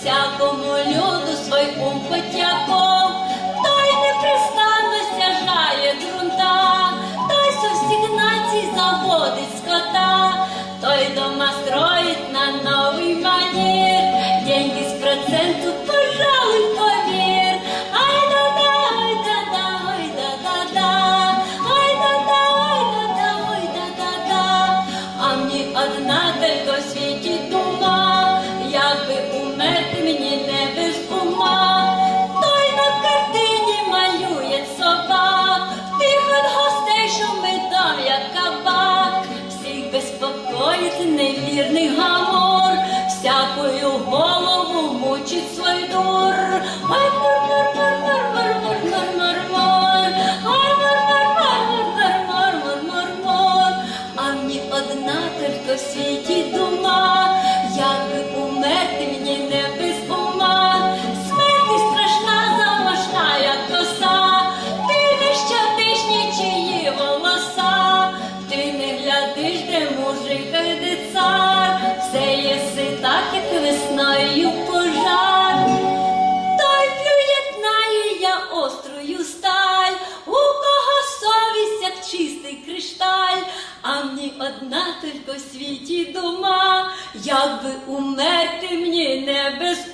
всякому люду свойком потяком, той непрестанно сяжає грунта, той со всіх націй заводить скота, той дома строїть на новий манір, деньги з проценту. невірний гамор, всякою голову мучить свой дур. Ти так, як весною пожар, той плює я острою сталь, у кого совість, як чистий кришталь, а мені одна тільки в світі дома, якби умерти мені небезпечно.